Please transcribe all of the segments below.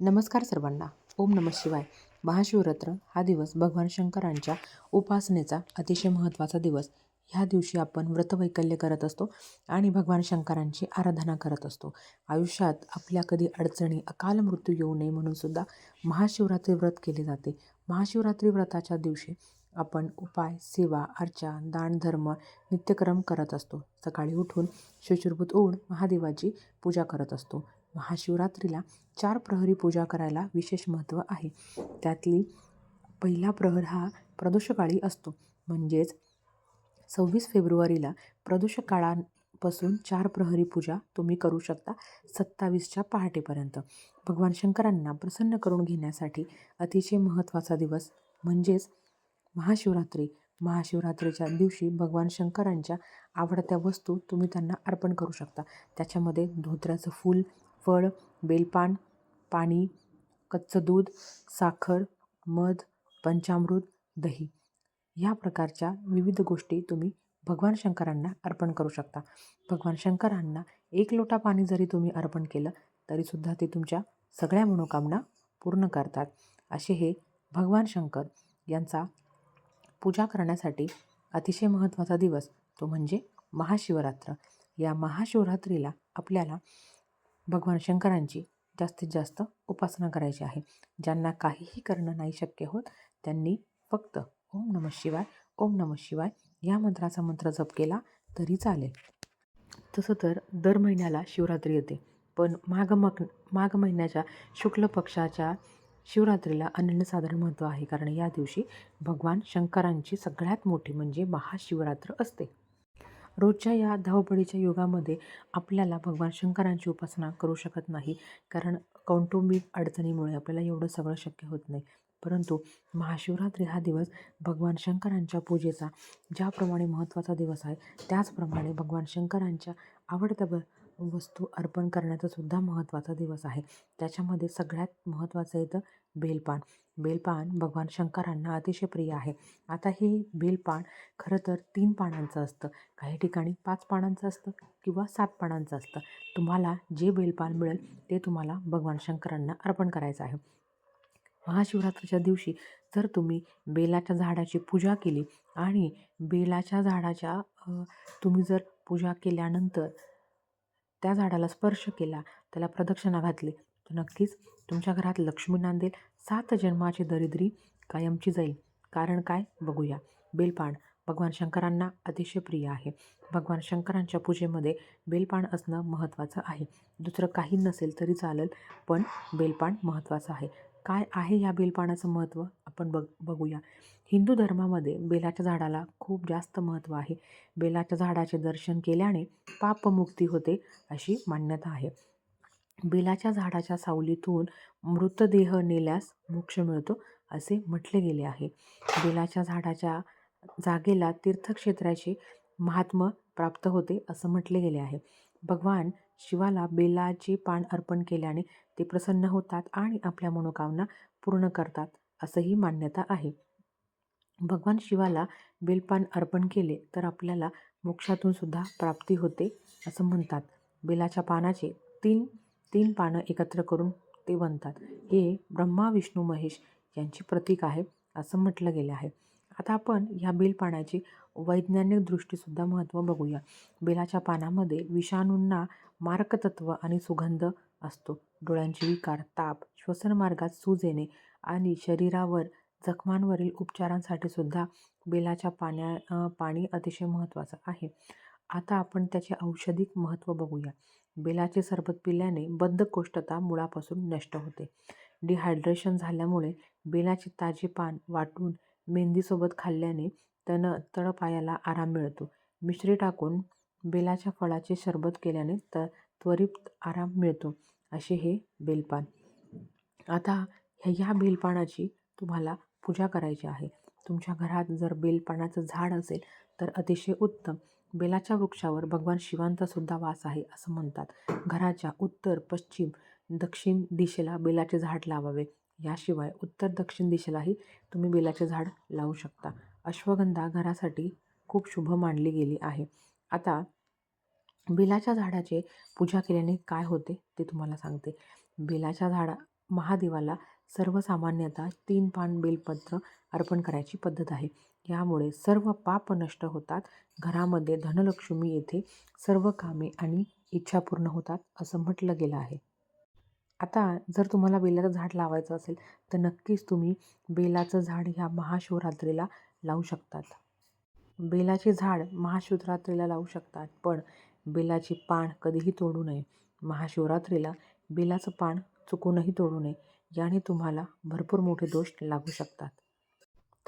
नमस्कार सर्वांना. ओम नम शिवाय. महाशिवरात्र हा दिवस भगवान शंकरांच्या उपासनेचा अतिशय महत्त्वाचा दिवस. ह्या दिवशी आपण व्रतवैकल्य करत असतो आणि भगवान शंकरांची आराधना करत असतो. आयुष्यात आपल्या कधी अडचणी अकाल मृत्यू येऊ नये म्हणून सुद्धा महाशिवरात्री व्रत केले जाते. महाशिवरात्री व्रताच्या दिवशी आपण उपाय सेवा अर्चा दान धर्म नित्यक्रम करत असतो. सकाळी उठून शुचिरभूत ओढ महादेवाची पूजा करत असतो. महाशिवरात्रीला चार प्रहरी पूजा करायला विशेष महत्त्व आहे. त्यातली पहिला प्रहर हा प्रदोषकाळी असतो. म्हणजेच सव्वीस फेब्रुवारीला प्रदोषकाळापासून चार प्रहरी पूजा तुम्ही करू शकता सत्तावीसच्या पहाटेपर्यंत. भगवान शंकरांना प्रसन्न करून घेण्यासाठी अतिशय महत्त्वाचा दिवस म्हणजेच महाशिवरात्री. महाशिवरात्रीच्या दिवशी भगवान शंकरांच्या आवडत्या वस्तू तुम्ही त्यांना अर्पण करू शकता. त्याच्यामध्ये धोत्र्याचं फूल फळ बेलपान पाणी कच्चं दूध साखर मध पंचामृत दही ह्या प्रकारच्या विविध गोष्टी तुम्ही भगवान शंकरांना अर्पण करू शकता. भगवान शंकरांना एक लोटा पाणी जरी तुम्ही अर्पण केलं तरीसुद्धा ते तुमच्या सगळ्या मनोकामना पूर्ण करतात. असे हे भगवान शंकर यांचा पूजा करण्यासाठी अतिशय महत्त्वाचा दिवस तो म्हणजे महाशिवरात्र. या महाशिवरात्रीला आपल्याला भगवान शंकरांची जास्तीत जास्त उपासना करायची आहे. ज्यांना काहीही करणं नाही शक्य होत त्यांनी फक्त ओम नम शिवाय ओम नम शिवाय या मंत्राचा मंत्र जप केला तरी चालेल. तसं तर दर महिन्याला शिवरात्री येते. पण माघ मग माघ महिन्याच्या शुक्ल पक्षाच्या शिवरात्रीला अनन्यसाधारण महत्त्व आहे. कारण या दिवशी भगवान शंकरांची सगळ्यात मोठी म्हणजे महाशिवरात्र असते. रोजच्या या धावपळीच्या युगामध्ये आपल्याला भगवान शंकरांची उपासना करू शकत नाही. कारण कौटुंबिक अडचणीमुळे आपल्याला एवढं सगळं शक्य होत नाही. परंतु महाशिवरात्री हा दिवस भगवान शंकरांच्या पूजेचा ज्याप्रमाणे महत्त्वाचा दिवस आहे त्याचप्रमाणे भगवान शंकरांच्या आवडत्या ब वस्तू अर्पण करण्याचा सुद्धा महत्त्वाचा दिवस आहे. त्याच्यामध्ये सगळ्यात महत्त्वाचं येतं बेलपान. बेलपान भगवान शंकरांना अतिशय प्रिय आहे. आता हे बेलपान खरं तर तीन पानांचं असतं. काही ठिकाणी पाच पानांचं असतं किंवा सात पानांचं असतं. तुम्हाला जे बेलपान मिळेल ते तुम्हाला भगवान शंकरांना अर्पण करायचं आहे. महाशिवरात्रीच्या दिवशी जर तुम्ही बेलाच्या झाडाची पूजा केली आणि बेलाच्या झाडाच्या तुम्ही जर पूजा केल्यानंतर त्या झाडाला स्पर्श केला त्याला प्रदक्षिणा घातली. तर नक्कीच तुमच्या घरात लक्ष्मी नांदेल सात जन्माची दरिद्री कायमची जाईल. कारण काय? बघूया. बेलपान भगवान शंकरांना अतिशय प्रिय आहे. भगवान शंकरांच्या पूजेमध्ये बेलपान असणं महत्त्वाचं आहे. दुसरं काही नसेल तरी चालेल पण बेलपान महत्त्वाचं आहे. काय आहे या बेलपानाचं महत्त्व? आपण बघ बघूया. हिंदू धर्मामध्ये बेलाच्या झाडाला खूप जास्त महत्त्व आहे. बेलाच्या झाडाचे दर्शन केल्याने पापमुक्ती होते अशी मान्यता आहे. बेलाच्या झाडाच्या सावलीतून मृतदेह नेल्यास मोक्ष मिळतो असे म्हटले गेले आहे. बेलाच्या झाडाच्या जागेला तीर्थक्षेत्राचे महात्म प्राप्त होते असं म्हटले गेले आहे. भगवान शिवाला बेलाचे पान अर्पण केल्याने ते प्रसन्न होतात आणि आपल्या मनोकामना पूर्ण करतात. असंही मान्यता आहे. भगवान शिवाला बेलपान अर्पण केले तर आपल्याला मोक्षातून सुद्धा प्राप्ती होते असं म्हणतात. बेलाच्या पानाचे तीन तीन पानं एकत्र करून ते बनतात. हे ब्रह्मा विष्णू महेश यांची प्रतीक आहे असं म्हटलं गेलं आहे. आता आपण ह्या बेलपानाची वैज्ञानिक दृष्टीसुद्धा महत्त्व बघूया. बेलाच्या पानामध्ये विषाणूंना मारकतत्व आणि सुगंध असतो. डोळ्यांचे विकार ताप श्वसनमार्गात सूज येणे आणि शरीरावर जखमांवरील उपचारांसाठी सुद्धा बेलाच्या पाण्या पाणी अतिशय महत्त्वाचं आहे. आता आपण त्याचे औषधिक महत्त्व बघूया. बेलाचे सरबत पिल्याने बद्धकोष्ठता मुळापासून नष्ट होते. डिहायड्रेशन झाल्यामुळे बेलाचे ताजे पान वाटून मेहंदीसोबत खाल्ल्याने तण तळपायाला आराम मिळतो. मिश्री टाकून बेलाच्या फळाचे सरबत केल्याने त त्वरित आराम मिळतो असे हे बेलपान आता ह्या बेलपानाची तुम्हाला पूजा करायची आहे. तुमच्या घरात जर बेलपानाचं झाड असेल तर अतिशय उत्तम. बेलाच्या वृक्षावर भगवान शिवांचा सुद्धा वास आहे असं म्हणतात. घराच्या उत्तर पश्चिम दक्षिण दिशेला बेलाचे झाड लावावे. याशिवाय उत्तर दक्षिण दिशेलाही तुम्ही बेलाचे झाड लावू शकता. अश्वगंधा घरासाठी खूप शुभ मानली गेली आहे. आता बेलाच्या झाडाचे पूजा केल्याने काय होते ते तुम्हाला सांगते. बेलाच्या झाडा महादेवाला सर्वसामान्यतः तीन पान बेलपत्र अर्पण करायची पद्धत आहे. यामुळे सर्व पाप नष्ट होतात. घरामध्ये धनलक्ष्मी येथे सर्व कामे आणि इच्छा पूर्ण होतात असं म्हटलं गेलं आहे. आता जर तुम्हाला बेलाचं झाड लावायचं असेल तर नक्कीच तुम्ही बेलाचं झाड ह्या महाशिवरात्रीला लावू शकतात. बेलाचे झाड महाशिवरात्रीला लावू शकतात पण बेलाची पान कधीही तोडू नये. महाशिवरात्रीला बेलाचं पान चुकूनही तोडू नये. याने तुम्हाला भरपूर मोठे दोष लागू शकतात.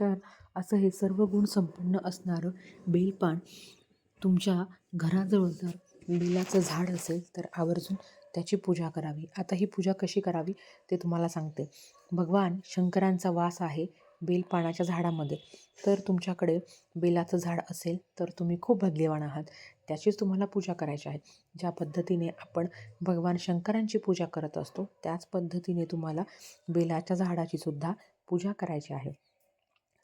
तर असं हे सर्व गुण संपन्न असणारं बेलपान तुमच्या घराजवळ जर बेलाचं झाड असेल तर आवर्जून त्याची पूजा करावी. आता ही पूजा कशी करावी ते तुम्हाला सांगते. भगवान शंकरांचा वास आहे. बेलपानाच्या झाडामध्ये. तर तुमच्याकडे बेलाचं झाड असेल तर तुम्ही खूप भाग्यवान आहात. त्याचीच तुम्हाला पूजा करायची आहे. ज्या पद्धतीने आपण भगवान शंकरांची पूजा करत असतो त्याच पद्धतीने तुम्हाला बेलाच्या झाडाची सुद्धा पूजा करायची आहे.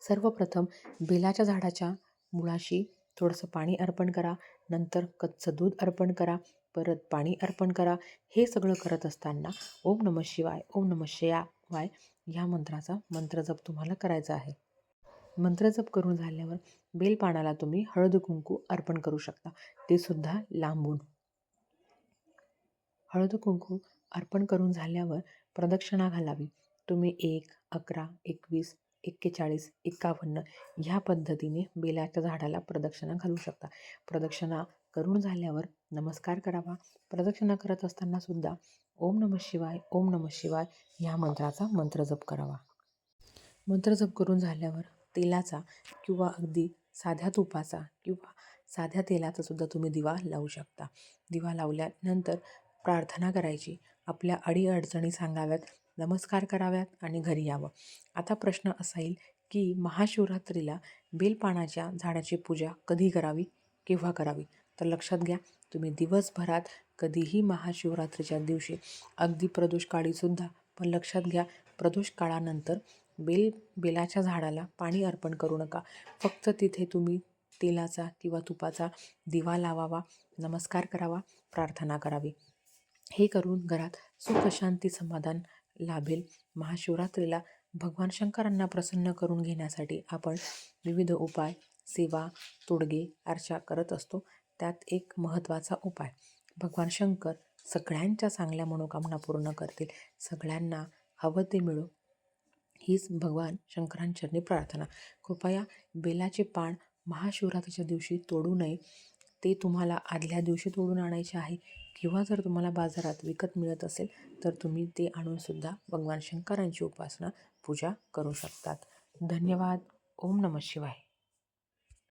सर्वप्रथम बेलाच्या झाडाच्या मुळाशी थोडंसं पाणी अर्पण करा. नंतर कच्चं दूध अर्पण करा. परत पाणी अर्पण करा. हे सगळं करत असताना ओम नम शिवाय ओम नम वाय ह्या मंत्राचा मंत्रजप तुम्हाला करायचा आहे. मंत्रजप करून झाल्यावर बेलपानाला तुम्ही हळद कुंकू अर्पण करू शकता. ते सुद्धा लांबून. हळद कुंकू अर्पण करून झाल्यावर प्रदक्षिणा घालावी. तुम्ही एक अकरा एकवीस एक्केचाळीस एकावन्न ह्या पद्धतीने बेलाच्या झाडाला प्रदक्षिणा घालू शकता. प्रदक्षिणा करून झाल्यावर नमस्कार करावा. प्रदक्षिणा करत असताना सुद्धा ओम नम शिवाय ओम नम शिवाय ह्या मंत्राचा मंत्र जप करावा. मंत्र जप करून झाल्यावर तेलाचा किंवा अगदी साध्या तुपाचा किंवा साध्या तेलाचा सुद्धा तुम्ही दिवा लावू शकता. दिवा लावल्यानंतर प्रार्थना करायची. आपल्या अडीअडचणी सांगाव्यात नमस्कार कराव्यात आणि घरी यावं. आता प्रश्न असा येईल की महाशिवरात्रीला बेलपानाच्या झाडाची पूजा कधी करावी केव्हा करावी? तर लक्षात घ्या तुम्ही दिवसभरात कधीही महाशिवरात्रीच्या दिवशी अगदी प्रदोष काळीसुद्धा पण लक्षात घ्या प्रदोष काळानंतर बेल बेलाच्या झाडाला पाणी अर्पण करू नका. फक्त तिथे तुम्ही तेलाचा किंवा तुपाचा दिवा लावावा नमस्कार करावा प्रार्थना करावी. हे करून घरात सुखशांती समाधान लाभेल. महाशिवरात्रीला भगवान शंकरांना प्रसन्न करून घेण्यासाठी आपण विविध उपाय सेवा तोडगे अर्चा करत असतो. त्यात एक महत्त्वाचा उपाय. भगवान शंकर सगळ्यांच्या चांगल्या मनोकामना पूर्ण करतील. सगळ्यांना हवं ते मिळो. हीच भगवान शंकरांचरणी प्रार्थना. कृपया बेलाचे पान महाशिवरात्रीच्या दिवशी तोडू नये. ते तुम्हाला आदल्या दिवशी तोडून आणायचे आहे. किंवा जर तुम्हाला बाजारात विकत मिळत असेल तर तुम्ही ते आणूनसुद्धा भगवान शंकरांची उपासना पूजा करू शकतात. धन्यवाद. ओम नमः शिवाय.